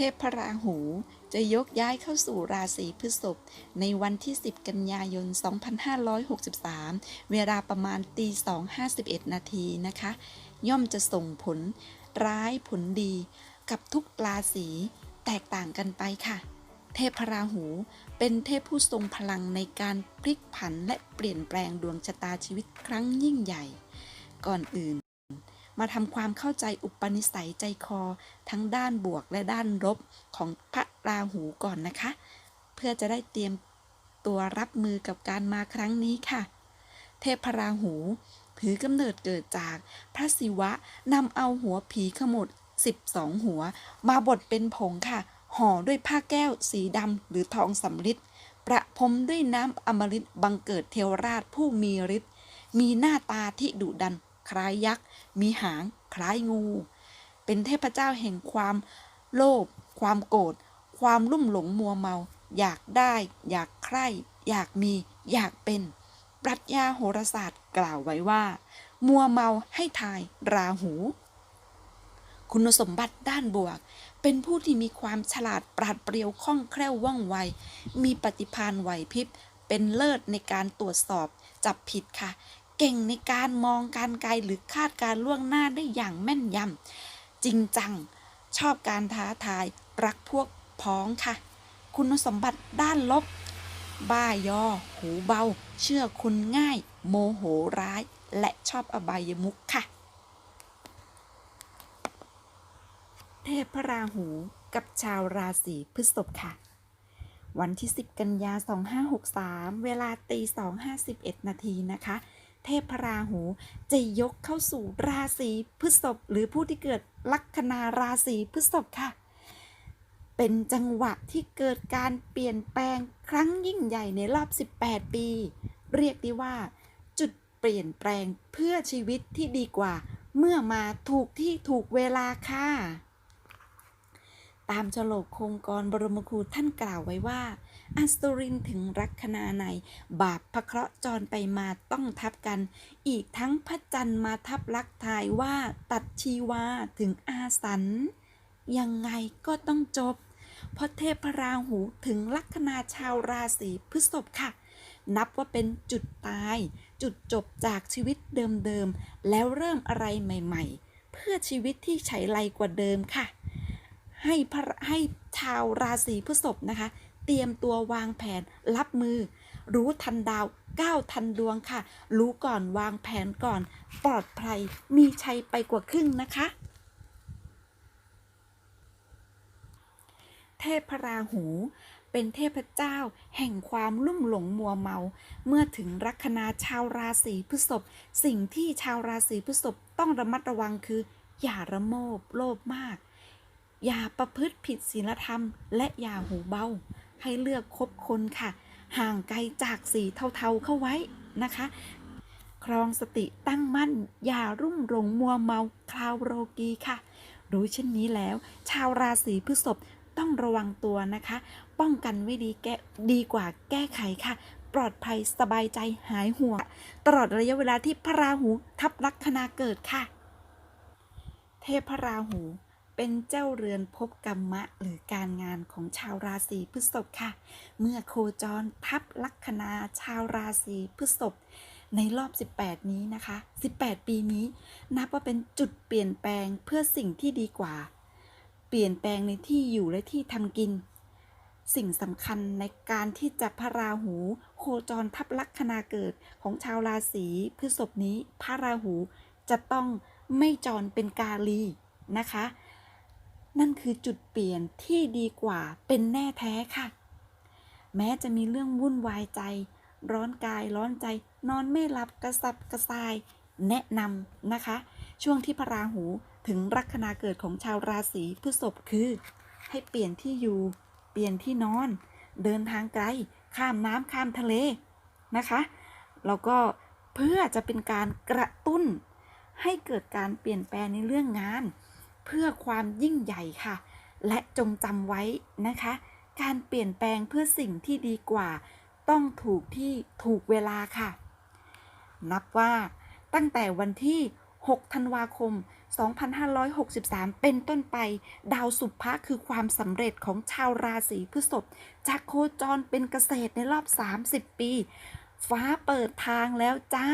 เทพพระราหู จะยกย้ายเข้าสู่ราศีพฤษภในวันที่ 10 กันยายน 2563 เวลาประมาณตี2.51 นาทีนะคะ ย่อมจะส่งผลร้ายผลดีกับทุกราศีแตกต่างกันไปค่ะ เทพพราหู เป็นเทพผู้ทรงพลังในการพลิกผันและเปลี่ยนแปลงดวงชะตาชีวิตครั้งยิ่งใหญ่ ก่อนอื่น มาทำความเข้าใจอุปนิสัยใจคอ ทั้งด้านบวกและด้านลบของพระราหูก่อนนะคะ เพื่อจะได้เตรียมตัวรับมือกับการมาครั้งนี้ค่ะ เทพพราหูถือกำเนิดเกิดจากพระศิวะนำเอาหัวผีขมุด12 หัว มาบดเป็นผงค่ะ ห่อด้วยผ้าแก้วสีดำหรือทองสำริดประพรมด้วยน้ำอมฤตบังเกิดเทวราชผู้มีฤทธิ์มีหน้าตาที่ดุดัน คล้ายยักษ์ มีหางคล้ายงู เป็นเทพเจ้าแห่งความโลภความโกรธความลุ่มหลงมัวเมา อยากได้ อยากใคร่ อยากมี อยากเป็น ปรัชญาโหราศาสตร์กล่าวไว้ว่า มัวเมาให้ทายราหู คุณสมบัติด้านบวก เป็นผู้ที่มีความฉลาดปราดเปรียวคล่องแคล่วว่องไว มีปฏิภาณไหวพริบ เป็นเลิศในการตรวจสอบจับผิดค่ะ เก่งในการมองการไกลหรือคาดการล่วงหน้าได้อย่างแม่นยำจริงจัง ชอบการท้าทายรักพวกพ้องค่ะ คุณสมบัติด้านลบ บ้ายอ หูเบา เชื่อคุณง่าย โมโหร้าย และชอบอบายมุขค่ะ เทพพระราหูกับชาวราศีพฤษภค่ะ วันที่ 10 กันยา 2563 เวลาตี2.51 นาทีนะคะ เทพระราหูจะยกเข้าสู่ราศีพฤษภหรือผู้ที่เกิดลัคนาราศีพฤษภค่ะ เป็นจังหวะที่เกิดการเปลี่ยนแปลงครั้งยิ่งใหญ่ในรอบ 18 ปี เรียกได้ว่า จุดเปลี่ยนแปลงเพื่อชีวิตที่ดีกว่า เมื่อมาถูกที่ถูกเวลาค่ะ ตามฉลกคงกรบรมครูท่านกล่าวไว้ว่า อัสตรินถึงรักคณาใน บาปพระเคราะห์จรไปมาต้องทับกัน อีกทั้งพระจันทร์มาทับลักทายว่าตัดชีวาถึงอาสัน ยังไงก็ต้องจบ เพราะเทพราหูถึงลัคนาชาวราศีพฤษภค่ะ นับว่าเป็นจุดตาย จุดจบจากชีวิตเดิมๆ แล้วเริ่มอะไรใหม่ๆ เพื่อชีวิตที่ไฉไลกว่าเดิมค่ะ ให้พระให้ชาวราศีพฤษภนะคะ เตรียมตัววางแผนรับมือ รู้ทันดาวก้าวทันดวงค่ะ รู้ก่อนวางแผนก่อน ปลอดภัยมีชัยไปกว่าครึ่งนะคะ เทพพราหูเป็นเทพเจ้าแห่งความลุ่มหลงมัวเมา เมื่อถึงลัคนาชาวราศีพฤษภสิ่งที่ชาวราศีพฤษภต้องระมัดระวังคือ อย่าระโมบโลภมาก อย่าประพฤติผิดศีลธรรม และอย่าหูเบา ให้เลือกคบคนค่ะ ห่างไกลจากสีเทาๆเข้าไว้นะคะ ครองสติตั้งมั่น อย่ารุ่มหลงมัวเมาคราวโรกีค่ะ รู้เช่นนี้แล้ว ชาวราศีพฤษภต้องระวังตัวนะคะ ป้องกันไว้ดีแก้ดีกว่าแก้ไขค่ะ ปลอดภัยสบายใจหายห่วงตลอดระยะเวลาที่พระราหูทับลัคนาเกิดค่ะ เทพพระราหู เป็นเจ้าเรือนภพกรรมะหรือการงานของชาวราศีพฤษภค่ะ เมื่อโคจรทับลัคนาชาวราศีพฤษภในรอบ 18 นี้นะคะ 18 ปีนี้ นับว่าเป็นจุดเปลี่ยนแปลงเพื่อสิ่งที่ดีกว่า เปลี่ยนแปลงในที่อยู่และที่ทำกิน สิ่งสำคัญในการที่จะพระราหู โคจรทับลัคนาเกิดของชาวราศีพฤษภนี้พระราหูจะต้องไม่จรเป็นกาลีนะคะ นั่นคือจุดเปลี่ยนที่ดีกว่าเป็นแน่แท้ค่ะ แม้จะมีเรื่องวุ่นวายใจ ร้อนกายร้อนใจ นอนไม่หลับกระสับกระส่าย แนะนำนะคะ ช่วงที่พระราหูถึงลัคนาเกิดของชาวราศีพฤษภคือ ให้เปลี่ยนที่อยู่ เปลี่ยนที่นอน เดินทางไกล ข้ามน้ำข้ามทะเลนะคะแล้วก็เพื่อจะเป็นการกระตุ้น ให้เกิดการเปลี่ยนแปลงในเรื่องงาน เพื่อความยิ่งใหญ่ค่ะ และจงจำไว้นะคะ การเปลี่ยนแปลงเพื่อสิ่งที่ดีกว่า ต้องถูกที่ถูกเวลาค่ะ นับว่าตั้งแต่วันที่ 6 ธันวาคม 2563 เป็นต้นไป ดาวสุภะคือความสำเร็จของชาวราศีพฤษภจะโคจรเป็นเกษตรในรอบ 30 ปี ฟ้าเปิดทางแล้วจ้า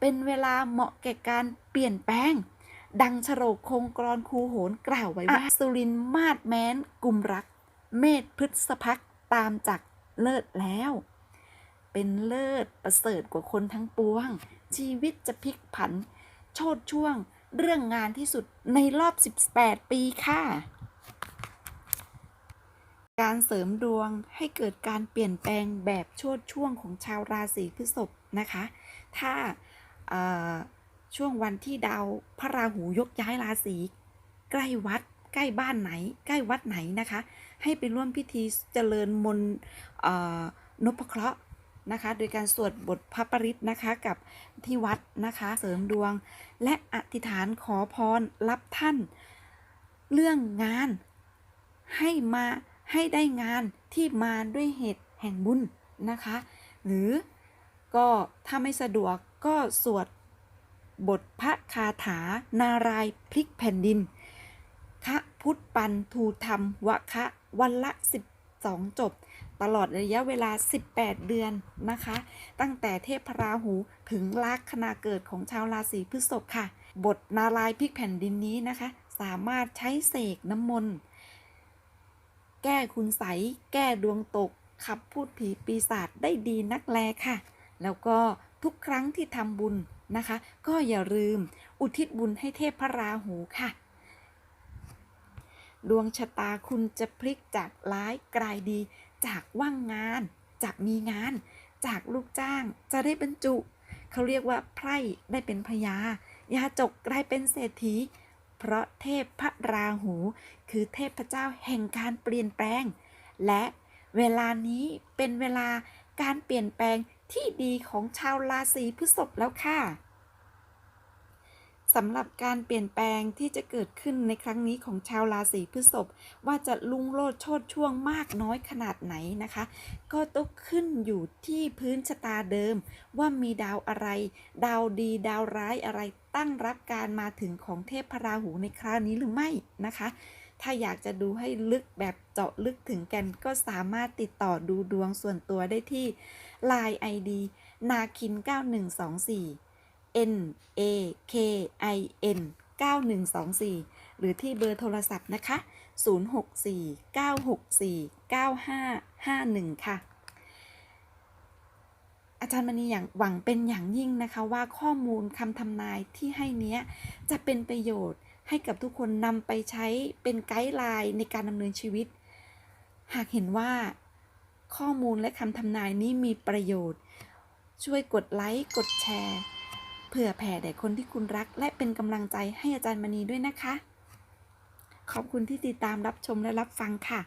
เป็นเวลาเหมาะแก่การเปลี่ยนแปลง ดังฉโรกคงกรอนคูโหนกล่าวไว้ว่าอสุรินทร์มาดแม้นกุมรัก เมษพฤษภักตามจากเลิศแล้ว เป็นเลิศประเสริฐกว่าคนทั้งปวง ชีวิตจะพลิกผัน โชดช่วงเรื่องงานที่สุดในรอบ 18 ปีค่ะ การเสริมดวงให้เกิดการเปลี่ยนแปลงแบบโชดช่วงของชาวราศีพฤษภนะคะ ถ้าเอ่อ ช่วงวันที่ดาวพระราหูยกย้ายราศีใกล้วัด ใกล้บ้านไหน ใกล้วัดไหนนะคะ ให้ไปร่วมพิธีเจริญมนต์นพเคราะห์นะคะ โดยการสวดบทพระปริตนะคะกับที่วัดนะคะ เสริมดวง และอธิษฐานขอพรรับท่าน เรื่องงานให้มาให้ได้งานที่มาด้วยเหตุแห่งบุญนะคะ หรือก็ถ้าไม่สะดวกก็สวด บทพระคาถานารายพลิกแผ่นดิน คะพุทธปันทูธรรมวะคะวันละ 12 จบ ตลอดระยะเวลา 18 เดือนนะคะ ตั้งแต่เทพราหูถึงลัคนาเกิดของชาวราศีพฤษภค่ะ บทนารายพลิกแผ่นดินนี้นะคะ สามารถใช้เสกน้ำมนต์แก้คุณใสแก้ดวงตก ขับพูดผีปีศาจได้ดีนักแลค่ะ แล้วก็ทุกครั้งที่ทำบุญ นะคะ ก็อย่าลืมอุทิศบุญให้เทพพระราหูค่ะ ดวงชะตาคุณจะพลิกจากร้ายกลายดี จากว่างงาน จากมีงาน จากลูกจ้างจะได้บรรจุ เขาเรียกว่าไพร่ได้เป็นพญายาจกกลายเป็นเศรษฐี เพราะเทพพระราหู คือเทพเจ้าแห่งการเปลี่ยนแปลง และเวลานี้เป็นเวลาการเปลี่ยนแปลง ที่ดีของชาวราศีพฤษภแล้วค่ะสำหรับการเปลี่ยนแปลงที่จะเกิดขึ้นในครั้งนี้ของชาวราศีพฤษภว่าจะลุ่งโลดโชดช่วงมากน้อยขนาดไหนนะคะ ก็ต้องขึ้นอยู่ที่พื้นชะตาเดิม ว่ามีดาวอะไร ดาวดีดาวร้ายอะไรตั้งรับการมาถึงของเทพพราหูในคราวนี้หรือไม่นะคะ ถ้าอยากจะดูให้ลึกแบบเจาะลึกถึงกันก็สามารถติดต่อดูดวงส่วนตัวได้ที่ Line ID นาคิน 9124 N A K I N 9124 หรือที่เบอร์โทรศัพท์นะคะ 064 964 9551 ค่ะ อาจารย์มณีอย่างหวังเป็นอย่างยิ่งนะคะว่าข้อมูลคำทำนายที่ให้เนี้ยจะเป็นประโยชน์ ให้กับทุกคนนำไปใช้เป็นไกด์ไลน์ในการดำเนินชีวิต หากเห็นว่าข้อมูลและคำทำนายนี้มีประโยชน์ ช่วยกดไลค์กดแชร์ เผื่อแผ่แด่คนที่คุณรัก และเป็นกำลังใจให้อาจารย์มณีด้วยนะคะ ขอบคุณที่ติดตามรับชมและรับฟังค่ะ